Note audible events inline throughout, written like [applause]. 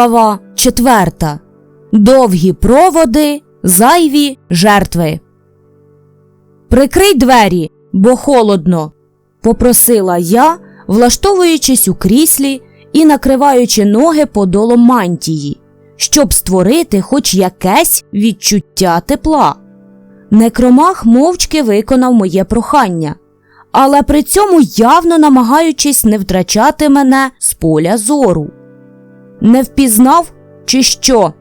Глава четверта. Довгі проводи, зайві жертви. Прикрий двері, бо холодно, попросила я, влаштовуючись у кріслі і накриваючи ноги подолом мантії, щоб створити хоч якесь відчуття тепла. Некромах мовчки виконав моє прохання, але при цьому явно намагаючись не втрачати мене з поля зору. Не впізнав, чи що?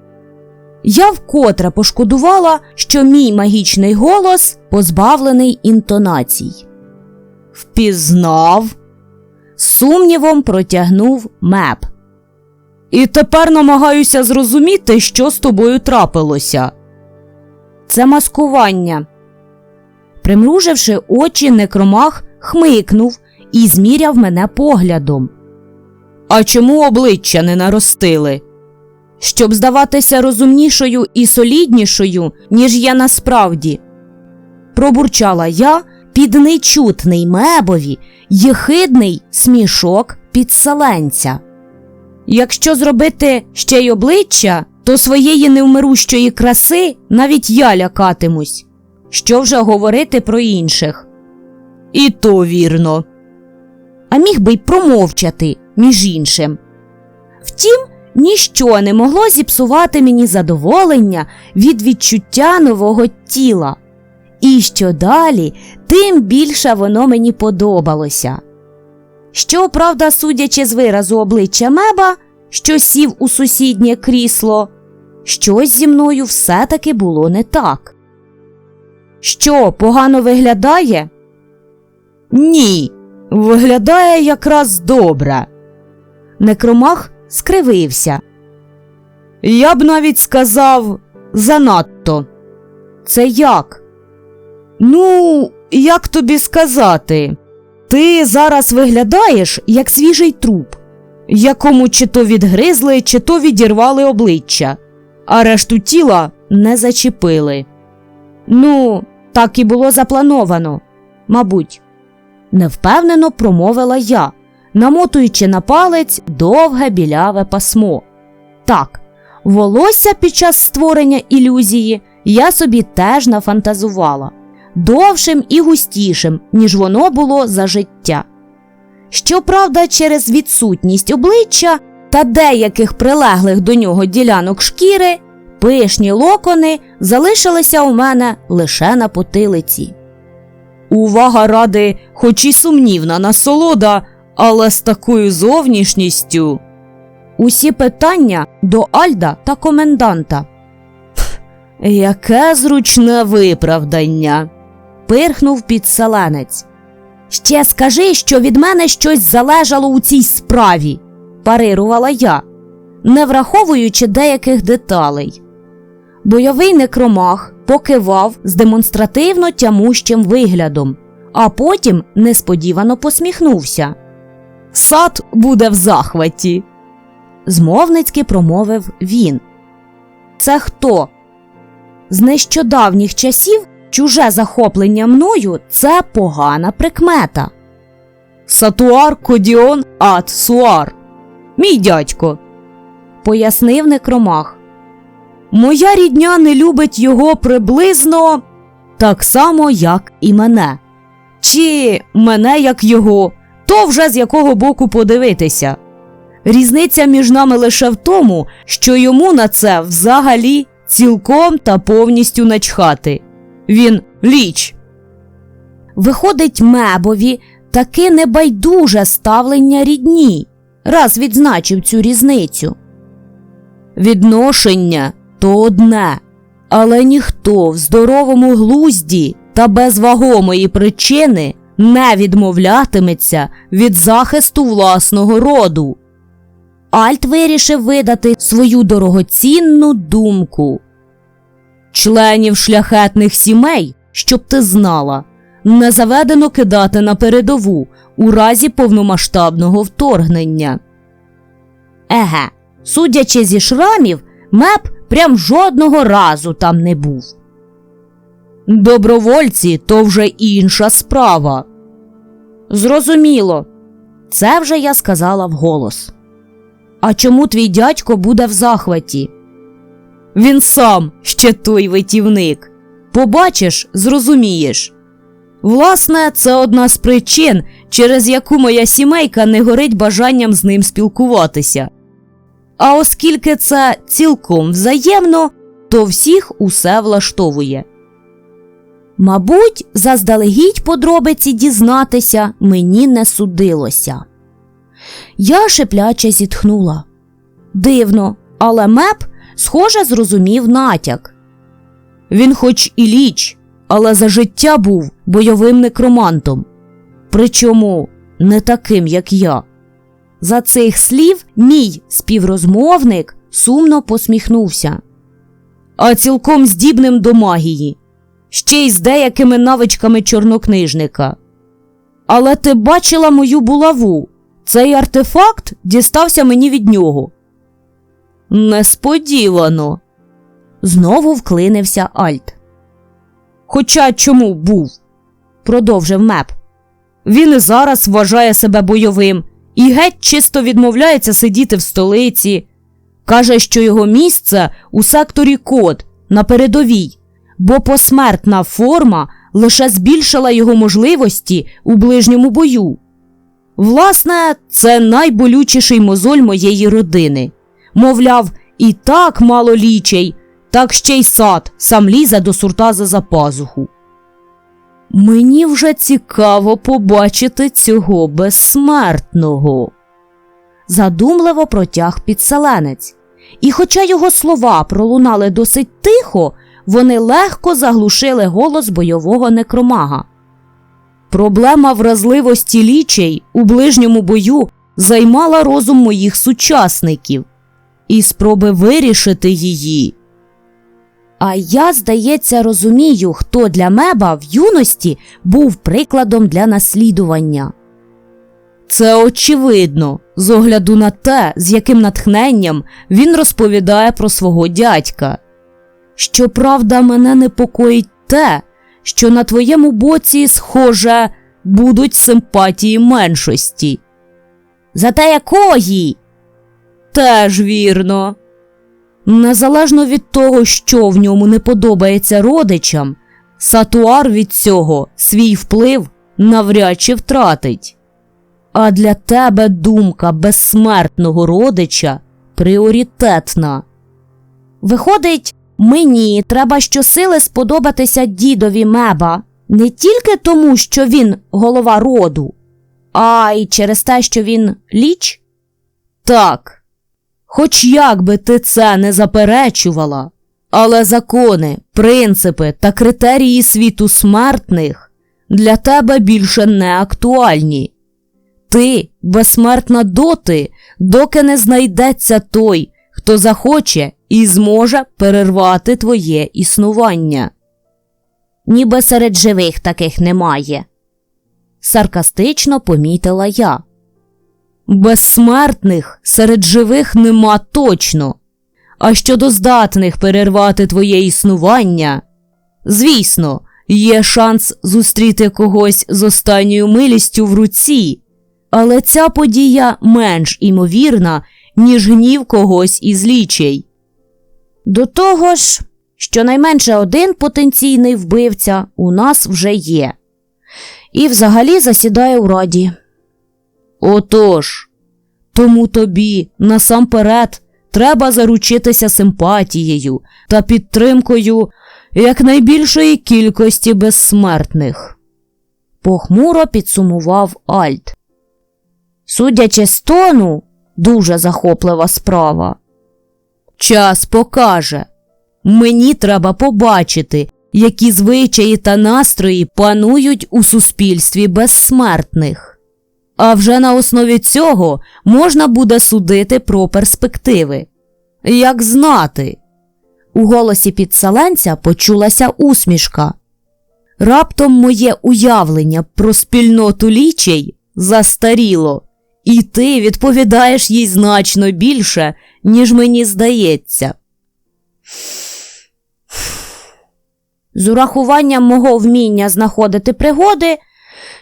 Я вкотре пошкодувала, що мій магічний голос позбавлений інтонацій. Впізнав, сумнівом протягнув меп. І тепер намагаюся зрозуміти, що з тобою трапилося. Це маскування. Примруживши очі, некромах хмикнув і зміряв мене поглядом. А чому обличчя не наростили? Щоб здаватися розумнішою і соліднішою, ніж я насправді. Пробурчала я під нечутний мебові єхидний смішок підселенця. Якщо зробити ще й обличчя, то своєї невмирущої краси навіть я лякатимусь. Що вже говорити про інших? І то вірно. А міг би й промовчати, між іншим. Втім, ніщо не могло зіпсувати мені задоволення від відчуття нового тіла. І що далі, тим більше воно мені подобалося. Щоправда, судячи з виразу обличчя меба, що сів у сусіднє крісло, щось зі мною все-таки було не так. Що, погано виглядає? Ні, виглядає якраз добре. Некромах скривився. Я б навіть сказав занадто. Це як? Ну, як тобі сказати? Ти зараз виглядаєш як свіжий труп, якому чи то відгризли, чи то відірвали обличчя, а решту тіла не зачепили. Ну, так і було заплановано, мабуть, невпевнено промовила я, намотуючи на палець довге біляве пасмо. Так, волосся під час створення ілюзії я собі теж нафантазувала довшим і густішим, ніж воно було за життя. Щоправда, через відсутність обличчя та деяких прилеглих до нього ділянок шкіри, пишні локони залишилися у мене лише на потилиці. Увага ради, хоч і сумнівна насолода, але з такою зовнішністю. Усі питання до Альда та коменданта. Пф, яке зручне виправдання. пирхнув підселенець. Ще скажи, що від мене щось залежало у цій справі, парирувала я, не враховуючи деяких деталей. Бойовий некромах покивав з демонстративно тямущим виглядом, а потім несподівано посміхнувся. Сад буде в захваті, змовницьки промовив він. Це хто? З нещодавніх часів чуже захоплення мною це погана прикмета. Сатуар Кодіон Ат Суар, мій дядько, пояснив некромах. Моя рідня не любить його приблизно так само, як і мене. Чи мене, як його, то вже з якого боку подивитися. Різниця між нами лише в тому, що йому на це взагалі цілком та повністю начхати. Він ліч. Виходить, мебові таки небайдуже ставлення рідні, раз відзначив цю різницю. Відношення то одне, але ніхто в здоровому глузді та без вагомої причини не відмовлятиметься від захисту власного роду. Альт вирішив видати свою дорогоцінну думку. Членів шляхетних сімей, щоб ти знала, не заведено кидати на передову у разі повномасштабного вторгнення. Еге, судячи зі шрамів, меп прям жодного разу там не був. Добровольці то вже інша справа. Зрозуміло, це вже я сказала вголос. А чому твій дядько буде в захваті? Він сам ще той витівник. Побачиш, зрозумієш. Власне, це одна з причин, через яку моя сімейка не горить бажанням з ним спілкуватися. А оскільки це цілком взаємно, то всіх усе влаштовує. Мабуть, заздалегідь подробиці дізнатися мені не судилося. Я шепляче зітхнула. Дивно, але меп, схоже, зрозумів натяк. Він, хоч і ліч, але за життя був бойовим некромантом. Причому не таким, як я. За цих слів мій співрозмовник сумно посміхнувся, а цілком здібним до магії, ще й з деякими навичками чорнокнижника. Але ти бачила мою булаву. Цей артефакт дістався мені від нього. Несподівано. Знову вклинився Альт. Хоча чому був? продовжив меп. Він і зараз вважає себе бойовим і геть чисто відмовляється сидіти в столиці. Каже, що його місце у секторі код на передовій, бо посмертна форма лише збільшила його можливості у ближньому бою. Власне, це найболючіший мозоль моєї родини. Мовляв, і так мало лічей, так ще й сад сам лізе до суртаза за пазуху. Мені вже цікаво побачити цього безсмертного. Задумливо протяг підселенець, і, хоча його слова пролунали досить тихо, вони легко заглушили голос бойового некромага. Проблема вразливості лічей у ближньому бою займала розум моїх сучасників, і спроби вирішити її. А я, здається, розумію, хто для меба в юності був прикладом для наслідування. Це очевидно, з огляду на те, з яким натхненням він розповідає про свого дядька. Щоправда, мене непокоїть те, що на твоєму боці, схоже, будуть симпатії меншості. Зате якої? Теж вірно. Незалежно від того, що в ньому не подобається родичам, Сатуар від цього свій вплив навряд чи втратить. А для тебе думка безсмертного родича пріоритетна. Виходить, мені треба щосили сподобатися дідові меба не тільки тому, що він голова роду, а й через те, що він ліч? Так. Хоч як би ти це не заперечувала, але закони, принципи та критерії світу смертних для тебе більше не актуальні. Ти безсмертна доти, доки не знайдеться той, хто захоче і зможе перервати твоє існування. Ніби серед живих таких немає, саркастично помітила я. Безсмертних серед живих нема точно. А щодо здатних перервати твоє існування, звісно, є шанс зустріти когось з останньою милістю в руці, але ця подія менш імовірна, ніж гнів когось із лічей. До того ж, щонайменше один потенційний вбивця у нас вже є, і взагалі засідає у раді. Отож, тому тобі насамперед треба заручитися симпатією та підтримкою якнайбільшої кількості безсмертних. Похмуро підсумував Альт. Судячи з тону, дуже захоплива справа. Час покаже. Мені треба побачити, які звичаї та настрої панують у суспільстві безсмертних. А вже на основі цього можна буде судити про перспективи. Як знати. У голосі підселенця почулася усмішка. Раптом моє уявлення про спільноту лічей застаріло, і ти відповідаєш їй значно більше, ніж мені здається. З урахуванням мого вміння знаходити пригоди,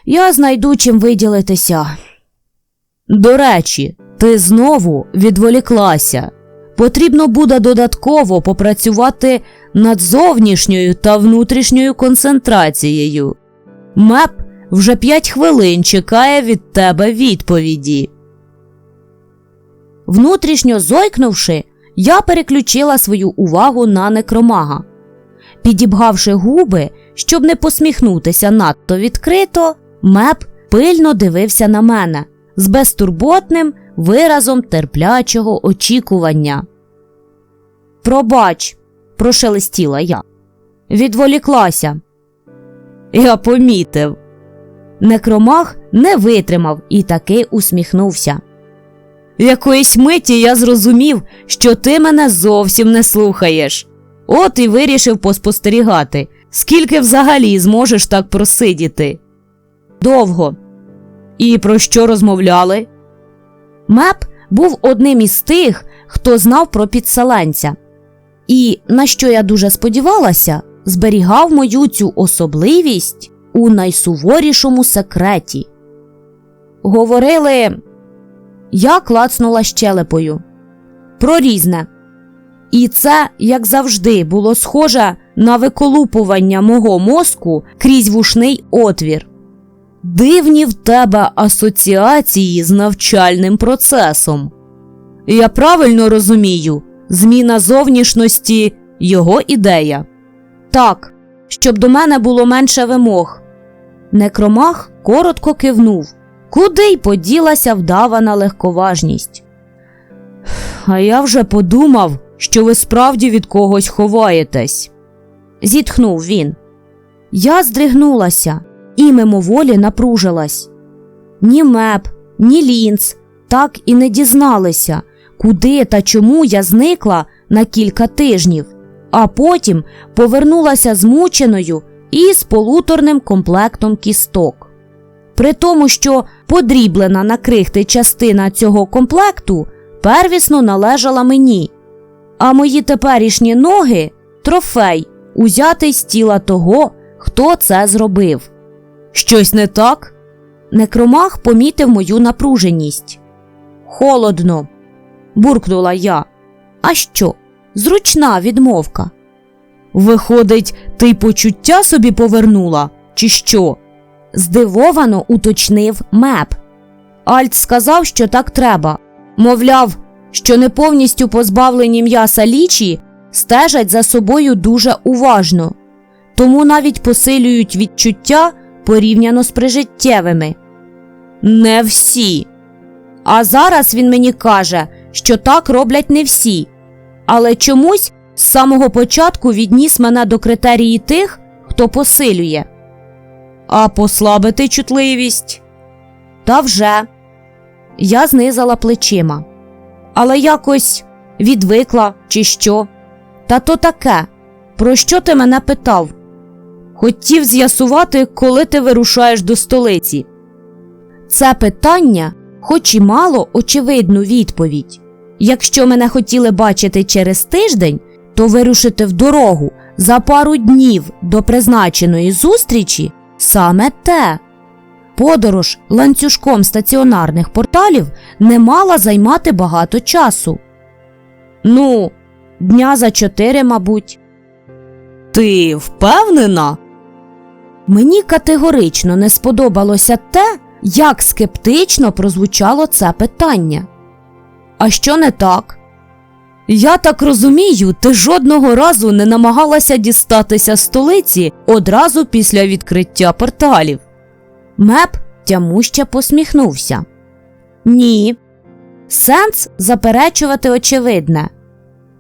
я знайду чим виділитися. До речі, Ти знову відволіклася. Потрібно буде додатково попрацювати над зовнішньою та внутрішньою концентрацією. Меп вже п'ять хвилин чекає від тебе відповіді. Внутрішньо зойкнувши, я переключила свою увагу на некромага. Підібгавши губи, щоб не посміхнутися надто відкрито, меп пильно дивився на мене з безтурботним виразом терплячого очікування. Пробач, прошелестіла я. Відволіклася. Я помітив. Некромах не витримав і таки усміхнувся. Якоїсь миті я зрозумів, що ти мене зовсім не слухаєш. От і вирішив поспостерігати, скільки взагалі зможеш так просидіти. Довго. І про що розмовляли? Меп був одним із тих, хто знав про підселенця. І, на що я дуже сподівалася, зберігав мою цю особливість у найсуворішому секреті. Говорили, я клацнула щелепою. Про різне. І це, як завжди, було схоже на виколупування мого мозку крізь вушний отвір. Дивні в тебе асоціації з навчальним процесом. Я правильно розумію, зміна зовнішності його ідея. Так, щоб до мене було менше вимог. Некромах коротко кивнув, куди й поділася вдавана легковажність. А я вже подумав, що ви справді від когось ховаєтесь, зітхнув він. Я здригнулася і мимоволі напружилась. Ні меп, ні лінц так і не дізналися, куди та чому я зникла на кілька тижнів, а потім повернулася змученою і з полуторним комплектом кісток. При тому, що подріблена на крихти частина цього комплекту первісно належала мені, а мої теперішні ноги трофей, узятий з тіла того, хто це зробив. Щось не так? Некромах помітив мою напруженість. Холодно, буркнула я. А що? Зручна відмовка. Виходить, ти почуття собі повернула, чи що? здивовано уточнив меп. Альт сказав, що так треба. Мовляв, що не повністю позбавлені м'яса лічі стежать за собою дуже уважно, тому навіть посилюють відчуття порівняно з прижиттєвими. Не всі. А зараз він мені каже, що так роблять не всі, але чомусь з самого початку відніс мене до критерії тих, хто посилює. А послабити чутливість? Та вже. Я знизала плечима, але якось відвикла, чи що. Та то таке, про що ти мене питав? Хотів з'ясувати, коли ти вирушаєш до столиці. Це питання, хоч і мало очевидну відповідь. Якщо мене хотіли бачити через тиждень, то вирушити в дорогу за пару днів до призначеної зустрічі саме те. Подорож ланцюжком стаціонарних порталів не мала займати багато часу. Ну, дня за чотири, мабуть. Ти впевнена? Мені категорично не сподобалося те, як скептично прозвучало це питання. А що не так? Я так розумію, ти жодного разу не намагалася дістатися столиці одразу після відкриття порталів. Меп тямуще посміхнувся. Ні. Сенс заперечувати очевидне.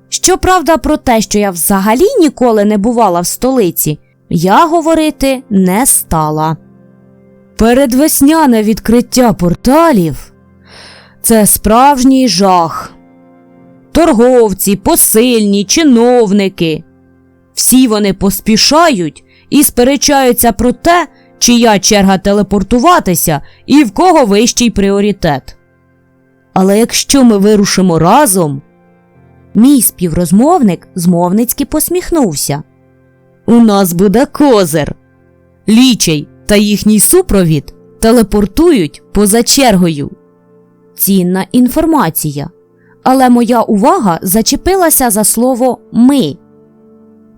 Щоправда, про те, що я взагалі ніколи не бувала в столиці, я говорити не стала. Передвесняне відкриття порталів це справжній жах. Торговці, посильні, чиновники. Всі вони поспішають і сперечаються про те, чия черга телепортуватися і в кого вищий пріоритет. Але якщо ми вирушимо разом, мій співрозмовник змовницьки посміхнувся. У нас буде козир. Лічей та їхній супровід телепортують поза чергою. цінна інформація, але моя увага зачепилася за слово ми.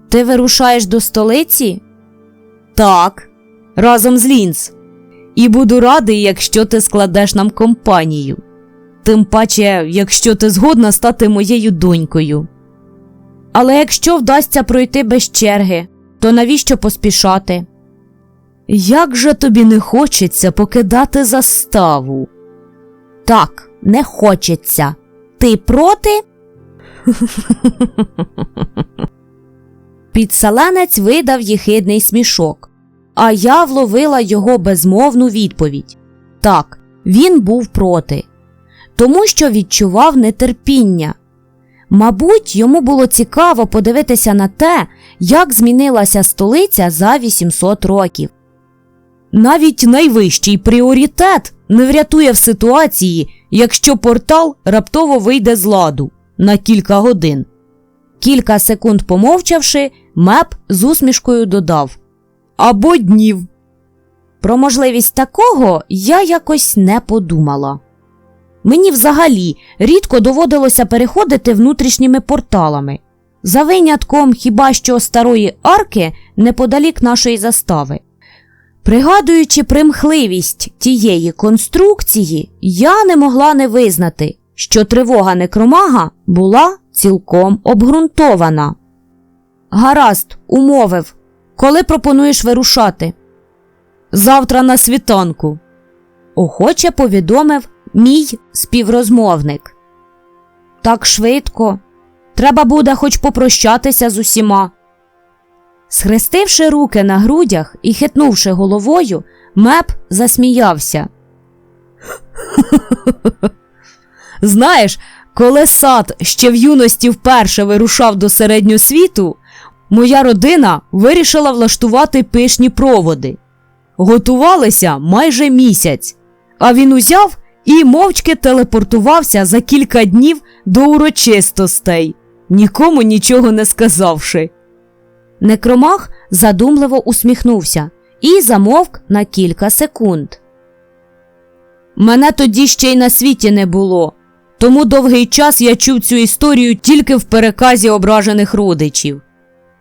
Ти вирушаєш до столиці? Так, разом з Лінз. І буду радий, якщо ти складеш нам компанію. Тим паче, якщо ти згодна стати моєю донькою. Але якщо вдасться пройти без черги, то навіщо поспішати? Як же тобі не хочеться покидати заставу? Так, не хочеться. Ти проти? Підселенець видав єхидний смішок, а я вловила його безмовну відповідь. Так, він був проти, тому що відчував нетерпіння. Мабуть, йому було цікаво подивитися на те, як змінилася столиця за 800 років. Навіть найвищий пріоритет не врятує в ситуації, якщо портал раптово вийде з ладу на кілька годин. Кілька секунд помовчавши, меп з усмішкою додав або днів. Про можливість такого я якось не подумала. Мені взагалі рідко доводилося переходити внутрішніми порталами, за винятком хіба що старої арки неподалік нашої застави. Пригадуючи примхливість тієї конструкції, я не могла не визнати, що тривога некромага була цілком обґрунтована. Гаразд, умовив, коли пропонуєш вирушати? Завтра на світанку, охоче повідомив мій співрозмовник. Так швидко. Треба буде хоч попрощатися з усіма. Схрестивши руки на грудях і хитнувши головою, меп засміявся. [laughs] Знаєш, коли сад ще в юності вперше вирушав до середньосвіту, моя родина вирішила влаштувати пишні проводи. Готувалися майже місяць, а він узяв і мовчки телепортувався за кілька днів до урочистостей, нікому нічого не сказавши. Некромах задумливо усміхнувся і замовк на кілька секунд. Мене тоді ще й на світі не було, тому довгий час я чув цю історію тільки в переказі ображених родичів.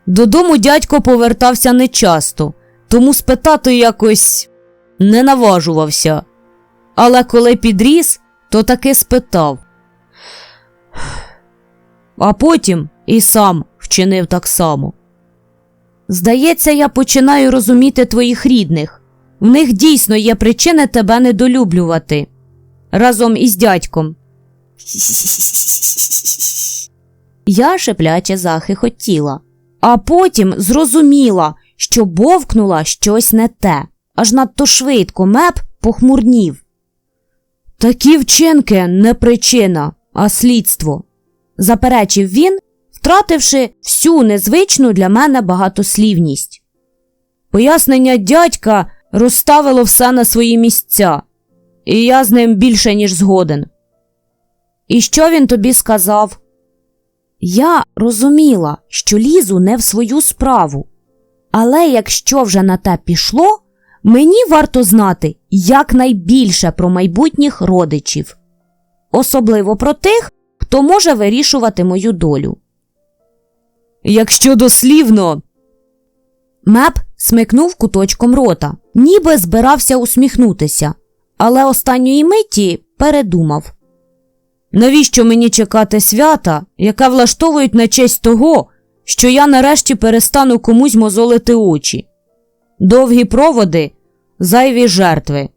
Додому дядько повертався нечасто, тому спитати якось не наважувався. Але коли підріс, то таки спитав. А потім і сам вчинив так само. Здається, я починаю розуміти твоїх рідних. В них дійсно є причини тебе недолюблювати разом із дядьком. Я шепляче захихотіла, а потім зрозуміла, що бовкнула щось не те, аж надто швидко меп похмурнів. Такі вчинки не причина, а слідство, заперечив він, втративши всю незвичну для мене багатослівність. Пояснення дядька розставило все на свої місця, і я з ним більше, ніж згоден. І що він тобі сказав? Я розуміла, що лізу не в свою справу, але якщо вже на те пішло, мені варто знати якнайбільше про майбутніх родичів, особливо про тих, хто може вирішувати мою долю. Якщо дослівно. Меп смикнув куточком рота, ніби збирався усміхнутися, але останньої миті передумав. Навіщо мені чекати свята, яке влаштовують на честь того, що я нарешті перестану комусь мозолити очі? Довгі проводи, зайві жертви.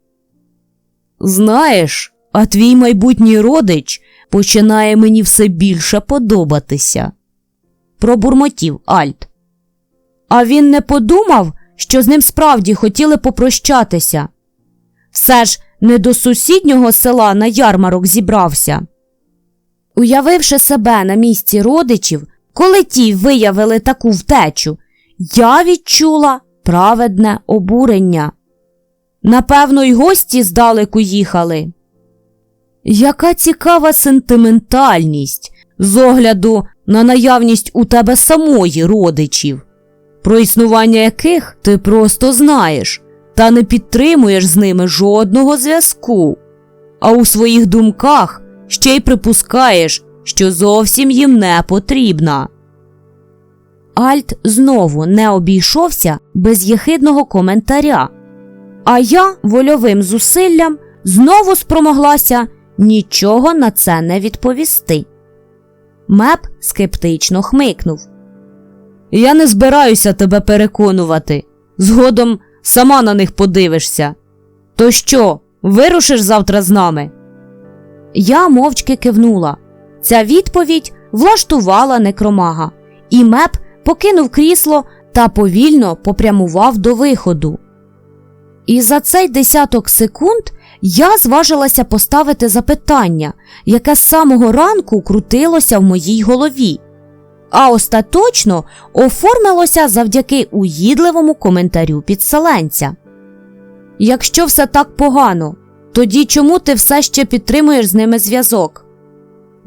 Знаєш, а твій майбутній родич починає мені все більше подобатися. Пробурмотів Альт. А він не подумав, що з ним справді хотіли попрощатися. Все ж не до сусіднього села на ярмарок зібрався. Уявивши себе на місці родичів, коли ті виявили таку втечу, я відчула праведне обурення. Напевно, й гості здалеку їхали. Яка цікава сентиментальність з огляду на наявність у тебе самої родичів, про існування яких ти просто знаєш та не підтримуєш з ними жодного зв'язку. а у своїх думках ще й припускаєш, що зовсім їм не потрібна. Альт знову не обійшовся без єхидного коментаря, а я вольовим зусиллям знову спромоглася нічого на це не відповісти. Меп скептично хмикнув. Я не збираюся тебе переконувати. Згодом сама на них подивишся. То що, вирушиш завтра з нами? Я мовчки кивнула. Ця відповідь влаштувала некромага, і меп покинув крісло та повільно попрямував до виходу. І за цей десяток секунд я зважилася поставити запитання, яке з самого ранку крутилося в моїй голові, а остаточно оформилося завдяки уїдливому коментарю підселенця. Якщо все так погано, тоді чому ти все ще підтримуєш з ними зв'язок?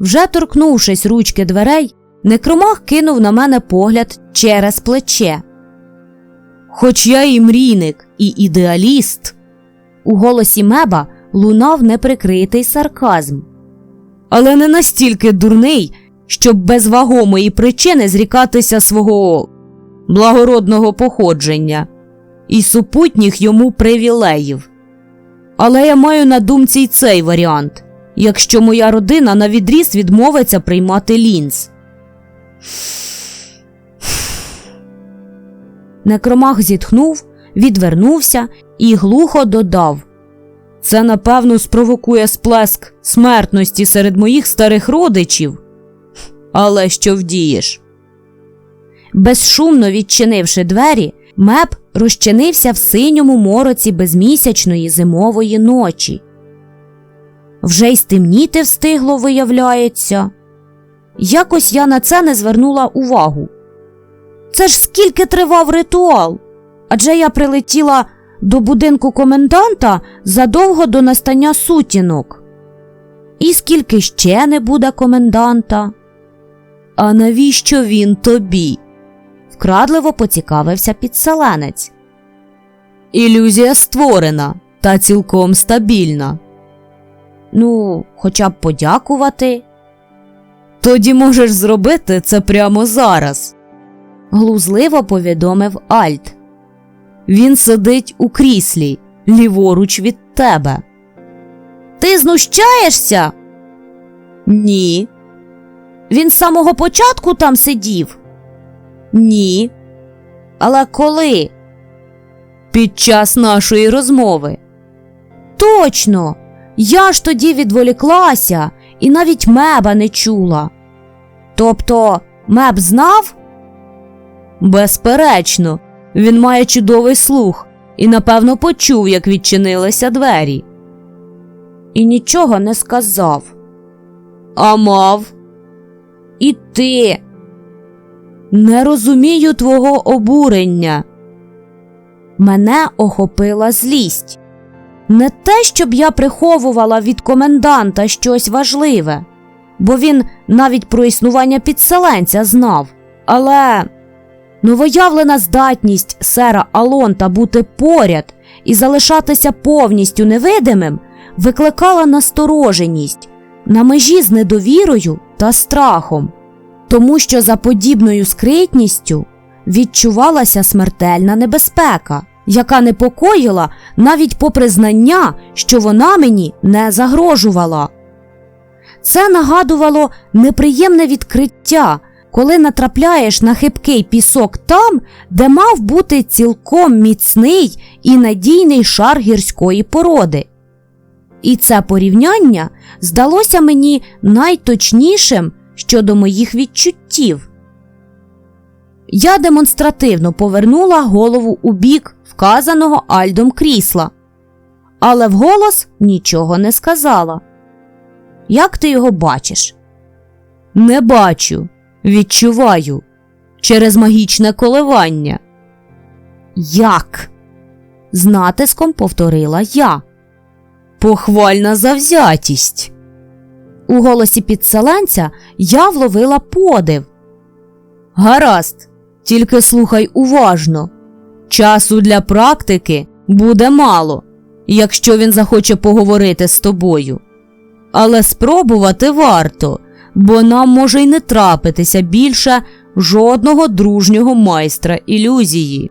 Вже торкнувшись ручки дверей, некромах кинув на мене погляд через плече. Хоч я і мрійник, і ідеаліст. У голосі меба лунав неприкритий сарказм. Але не настільки дурний, щоб без вагомої причини зрікатися свого благородного походження і супутніх йому привілеїв. Але я маю на думці й цей варіант, якщо моя родина навідріз відмовиться приймати лінз. Некромах зітхнув, відвернувся і глухо додав Це, напевно, спровокує сплеск смертності серед моїх старих родичів. Але що вдієш? Безшумно відчинивши двері, меп розчинився в синьому мороці безмісячної зимової ночі. Вже й стемніти встигло, виявляється. Якось я на це не звернула увагу. Це ж скільки тривав ритуал? Адже я прилетіла до будинку коменданта задовго до настання сутінок. І скільки ще не буде коменданта? А навіщо він тобі? вкрадливо поцікавився підселенець. Ілюзія створена та цілком стабільна. Ну, хоча б подякувати. Тоді можеш зробити це прямо зараз, глузливо повідомив Альт. Він сидить у кріслі, ліворуч від тебе. Ти знущаєшся? Ні. Він з самого початку там сидів? Ні. Але коли? Під час нашої розмови. Точно. Я ж тоді відволіклася і навіть меба не чула. Тобто меб знав? Безперечно, він має чудовий слух і, напевно, почув, як відчинилися двері. І нічого не сказав. А мав. І ти. Не розумію твого обурення. Мене охопила злість. Не те, щоб я приховувала від коменданта щось важливе, бо він навіть про існування підселенця знав. Але новоявлена здатність сера Алонта бути поряд і залишатися повністю невидимим викликала настороженість на межі з недовірою та страхом, тому що за подібною скритністю відчувалася смертельна небезпека, яка непокоїла навіть попри знання, що вона мені не загрожувала. Це нагадувало неприємне відкриття, коли натрапляєш на хибкий пісок там, де мав бути цілком міцний і надійний шар гірської породи. І це порівняння здалося мені найточнішим щодо моїх відчуттів. Я демонстративно повернула голову у бік вказаного Альдом крісла, але вголос нічого не сказала. Як ти його бачиш? Не бачу, відчуваю через магічне коливання. Як? з натиском повторила я. Похвальна завзятість. У голосі підселенця я вловила подив. Гаразд, тільки слухай уважно. Часу для практики буде мало, якщо він захоче поговорити з тобою. Але спробувати варто, бо нам може й не трапитися більше жодного дружнього майстра ілюзії.